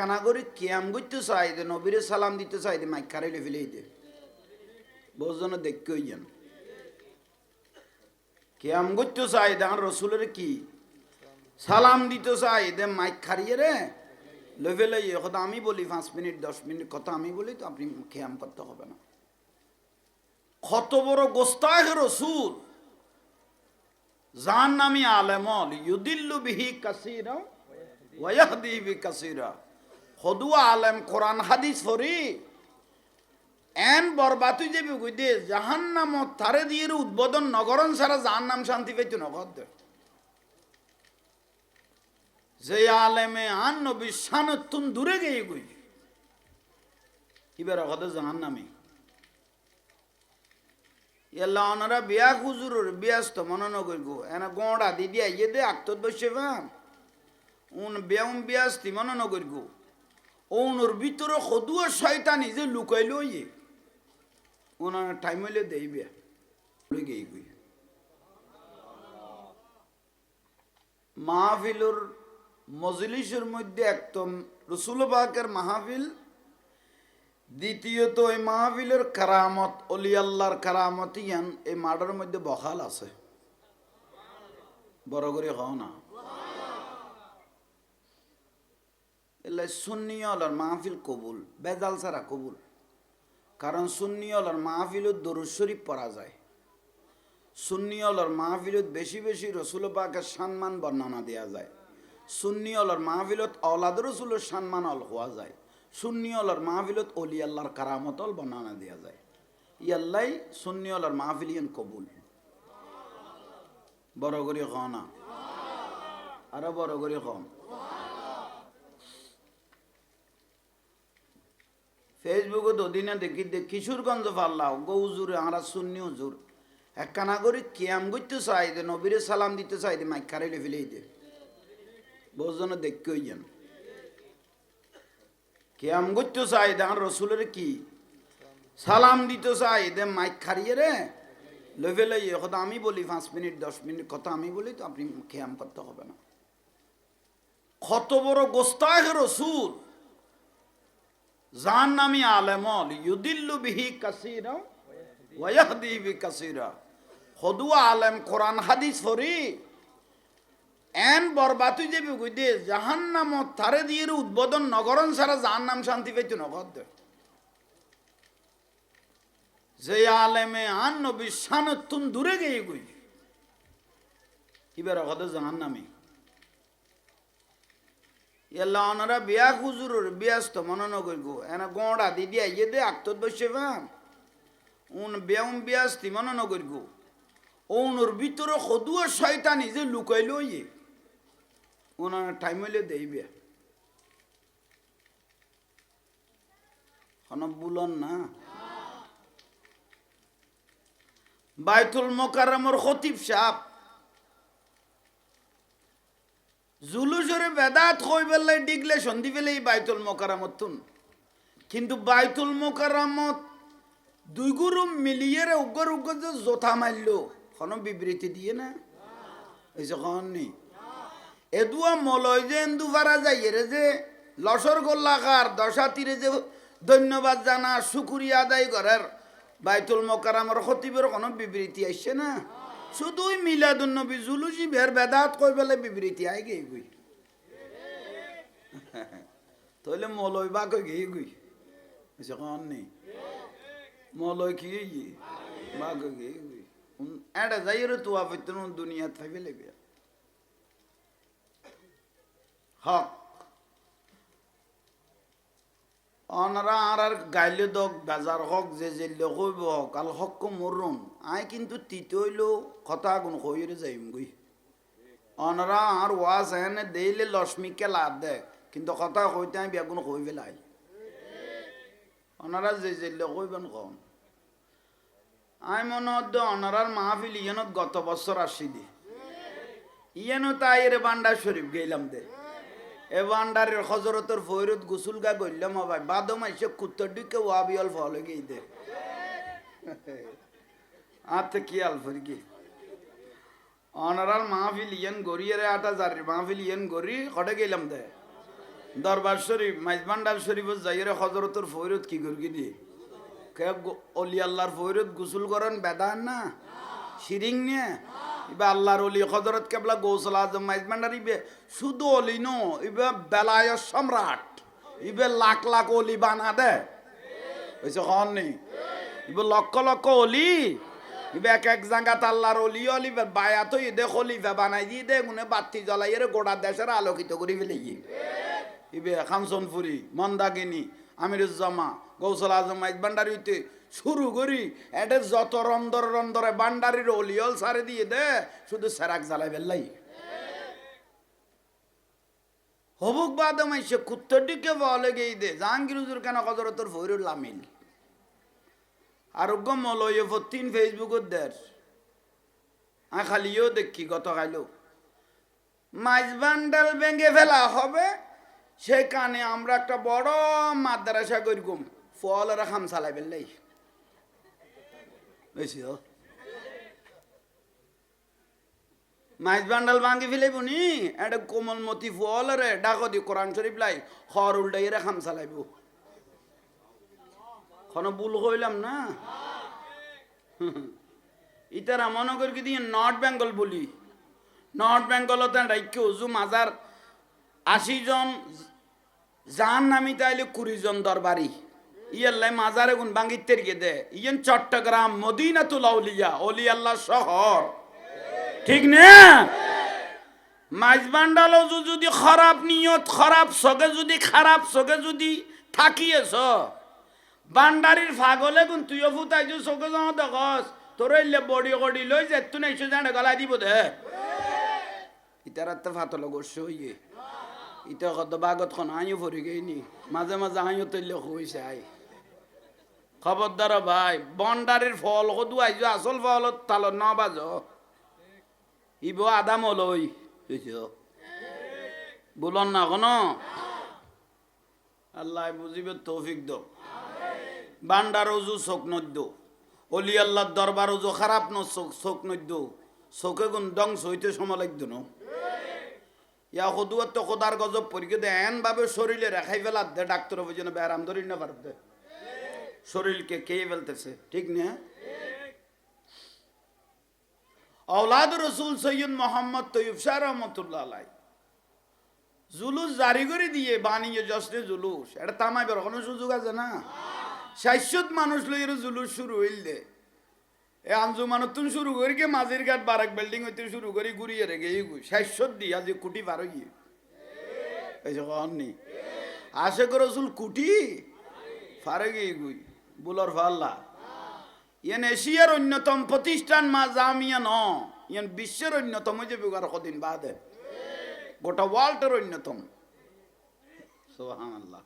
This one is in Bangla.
একখানা করে, কিয়াম করতে চাই দে নবীরে সালাম দিতে চাই দে মাইক খারাইলে ফেলেই দে বোঝনো দেখতে যেন কিয়াম করতে চাই দে আমার রসুলের কি? সালাম দিতে চাই দে মাইক খারিয়ে রে লেভেলে কথা আমি বলি, পাঁচ মিনিট, দশ মিনিট, কথা আমি বলি, তো আপনি খেয়াম করতে হবে না। কত বড় গোস্তাহ রসুল। নামি আলেমল, ইউদিল্লু বিহি কাসিরা ওয়াহদি বি কাসিরা। হদুয়া আলেম, কোরআন, হাদিস, হরি। এন বরবাতুই যাবে গুইদে জাহান নাম তারে দিয়ে উদ্বোধন নগরন সারা জাহান নাম শান্তি পাইতো নগদ যে আলেমে আন নবী সানতুন দূরে গিয়ে গুই এবার অগদ জাহান নামে এলা অনারা বিয়া খুজুর বিয়াস্ত মননগর গো। এনা গোড়া দিদি আইয়ে দে আক্তত বসে উন বেউম বিয়াস্তি মননগর গো। ওনুর ভিতরে সদুয়া শয়তানি যে লুকাইলো ইয়ে। ওনার টাইম হইলে দেই বিয়া। গেই গই। মজলিসের মধ্যে একদম রসুল বাকের মাহফিল, দ্বিতীয়ত এই মাহফিলের কারামত, অলি আল্লাহর কারামত ইয়ান এই মাডের মধ্যে বহাল আছে। বড় করে হও না। এলে সুন্নি আলার মাহফিল কবুল, বেজাল ছাড়া কবুল। কারণ সুন্নি আলার মাহফিলত দরুদ শরীফ পড়া যায়। সুন্নি আলার মাহফিলত বেশি বেশি রসুল পাকের সম্মান বর্ণনা দেওয়া যায়। সুন্নি আলার মাহফিলত অলাদ রসুলের সম্মান অল হওয়া যায়। সুন্নি আলার মাহফিলত অলি আল্লাহর কারামতল বর্ণনা দেওয়া যায়। ইয়াল্লাই সুন্নি আলার মাহফিল ইয়ান কবুল। বড় করে না? আরও বড় করে কম ফেসবুকে দুদিনে দেখি, দেখ কিশোরগঞ্জ পাল্লাও গৌজুরে আমরা সুন্নি হুজুর। একখানা করে কিয়াম করতে চাই দে নবীরে সালাম দিতে চাই দে মাইক খারাইলে ফেলেই দে বোঝনো দেখতে হই যেন। কিয়াম করতে চাই দে আমার রসুলের কি? সালাম দিতে চাই দে মাইক খারিয়ে রে, লেভেলে কথা আমি বলি, পাঁচ মিনিট, দশ মিনিট, কথা আমি বলি, তো আপনি খেয়াম করতে হবে না। কত বড় গোস্তাহ রসুল! যার নামি আলেমল ইউদিল্লু বিহি কাসিরা ওয়াহদি বি কাসিরা। হদু আলেম, কোরআন, হাদিস, ফরি। এন বরবাতুই যে বিগুই দে জাহান্নাম তারে দিয়ে উদ্বোধন নগরন সারা জাহান্নাম শান্তি পাইতো নগর দে। যে আলেমে আন নবী শানতুন দূরে গিয়ে গুই এবার ইয়াল্লা অনারা বিয়া খুজুরুর বিয়াস্ত মনন করিব এনে গড়া দি দিয়া ইয়ে দে আক্তত বসে ভাম উন বেউন বিয়াস্তি মনন করিব ওনর ভিতরে সদুয় শয়তানি নিজে লুকাই লইয়ে ওনার টাইম হইলে দেই বিয়া। কোনো বুলন না। বাইতুল মোকারমর খতিব সাহেব। জুলুসরে বেদাত কই বেলে ডিগলে সন্ধি পেলে এই বাইতুল মোকারামতুন কিন্তু বাইতুল মোকারামত দুই গুরু মিলিয়ে রে উগ্র উগ্র যে জোথা মারলো কোনো বিবৃতি দিয়ে না? এই যে কন নি? এদুয়া মলয় যে এন্দু ভাড়া যাই রে যে লসর গোল্লাকার দশা তীরে যে ধন্যবাদ জানা, শুকুরিয়া আদায় করার বাইতুল মোকারামর খতিবের কোনো বিবৃতি আসছে না? শুধুই মিলাদুন নবী জুলুসি ভের বেদাত কই বেলে বিবৃতি, আই গই গই। তইলে মলই বা কই গই গই। কোন নেই মলই কি বা কই গই গই। এডা যাইরে তো আফিতন দুনিয়া থাইবে লেবে হক। অনারা আর আর গাইলে দক বেজার হক, যে জেলে কইব হক, আল হক মরুম আই কিন্তু তিতে হইল কথা গুণ কইরে যাইম গই অনারা আর ওয়াজ এনে দেইলে লক্ষ্মীকে লাভ দে, কিন্তু কথা কইতে আমি বেগুন কই পেলাই। অনারা যে জেলে কইবেন কম। আই মনে হদ্দ অনারার মাহফিল ইয়ানত গত বছর আসি দি ইয়ানো তাই রে বান্ডা শরীফ গেলাম দে। এ বান্ডারের হজরতর ফৈরত গুসুল গা গইলাম ভাই বাদো মাইসে কুত্তর দিকে ওয়াবিয়াল ফল গেই দে। আতে কি আলফর কি অনারাল মাহফিল ইয়ান গড়িয়ে রে আটা জারি, মাহফিল ইয়ান গড়ি কটে গেলাম দে। দরবার শরীফ মাইজবান্ডার শরীফত যাইরে হজরতর ফৈরত কি করবি দিয়ে কে অলি আল্লাহর ফৈরত গোসল করেন বেদান না? শিরিং নিয়ে? ইবে আল্লাহর অলি হজরত কেবলা গৌসল আজম মাইজবান্ডার ইবে শুধু অলি নো, ইবে বেলায় সম্রাট, ইবে লাখ লাখ অলি বানা দে। হয়েছে কন নেই ইবে লক্ষ লক্ষ অলি ইবে এক এক জায়গাত আল্লাহর অলি অলি বায়া বায়াত দে, খলিফা বানাই দিয়ে দে, গুনে বাতি জ্বলাই গোটা দেশের আলোকিত করে ফেলে ইবে খামসনপুরি, মন্দাকিনী আমিরুজ্জামা, গৌসল আজম মাইজ বান্ডারি হইতে শুরু করি। এটা যত রন্দর রন্দরে বান্ডারির অলিয়ল সারে দিয়ে দে, শুধু সেরাক জ্বালাই বেল্লাই হবুক বাদে মাইসে কুত্তটিকে বলে গেই দে, জাহাঙ্গীর হুজুর কেন কজরতর ফৈরুল লামিল আরোগ্য মলয় ফতিন ফেসবুকত দের আ খালিও দেখি গত খাইলো। মাইজ বান্ডাল ভেঙে ফেলা হবে সেখানে আমরা একটা বড় মাদ্রাসা করিকুম। ফলের খাম চালাই ফেললাই বেশি মাইজ বান্ডাল ভাঙি ফেলাইব নি? এটা কোমলমতি ফলের ডাক দি কোরআন শরীফ লাই খর উল্টাই রে খাম চালাইব। খন ভুল কইলাম না? ইতারা মনে করি দিয়ে নর্থ বেঙ্গল বলি। নর্থ বেঙ্গলতে রাইকে উজু মাজার আশি জন জান নামি তাইলে কুড়ি জন দরবারি। ইয়াল্লাই মাজারে গুন বাঙ্গির তেরিকে দে ইয়েন চট্টগ্রাম মদিনাতুল আউলিয়া অলি আল্লাহ শহর। ঠিক না? মাইজবান্ডালও যদি খারাপ নিয়ত, খারাপ সগে যদি, খারাপ সগে যদি থাকিয়েছ, বান্ডারির ফাগলে গুন তুইও ফুটাইছো চকে যাও দেখস। তোর এলে বডি কডি লই যে তুই নাইছো জানে গলাই দিব দে। ইতার তো ফাতল গোস হইয়ে। ইটা কত বাগত খন আইও ভরি গেইনি। মাঝে মাঝে আইও তৈলে হইছে আই। খবরদার ভাই বন্ডারির ফল কদু আইজো আসল ফল তাল ন বাজ। ইব আদা মলই বলন না কোন? আল্লাহ বুঝিবে তৌফিক দো। বান্ডার উজু চোখ নদ্য। অলি আল্লাহর দরবার উজু খারাপ ন চোখ চোখ নদ্য। চোখে গুণ ধ্বংস হইতে সময় লাগতো না। ইয়া হদুয়ার তো খোদার গজব পরিকে দেন ভাবে শরীরে রেখাই ফেলা দে, ডাক্তার হবে যেন ব্যারাম ধরি না দে। শরীরকে কে ফেলতেছে, ঠিক না? অলাদ রসুল সৈয়দ মোহাম্মদ তৈব শাহ রহমতুল্লাহ আলাই জুলুস জারি করে দিয়ে বানিয়ে জশ্নে জুলুস, এটা তামাইবার কোনো সুযোগ আছে না? শাশ্বত মানুষ লইয়ের জুলুস শুরু হইল দে। এ আঞ্জুমান তুন শুরু করি, কে মাঝির ঘাট বারাক বিল্ডিং হইতে শুরু করি, ঘুরিয়ে রেগে এই গুই শাশ্বত দি, আজ কুটি পার গিয়ে। এই যে কননি আশে করে রসুল, কুটি? ফারে গিয়ে গুই বুলর ফাল্লা। ইয়ান এশিয়ার অন্যতম প্রতিষ্ঠান মা জামিয়া ন, ইয়ান বিশ্বের অন্যতম যে বিগার কদিন বাদে। গোটা ওয়ার্ল্ডের অন্যতম। সুবহানাল্লাহ।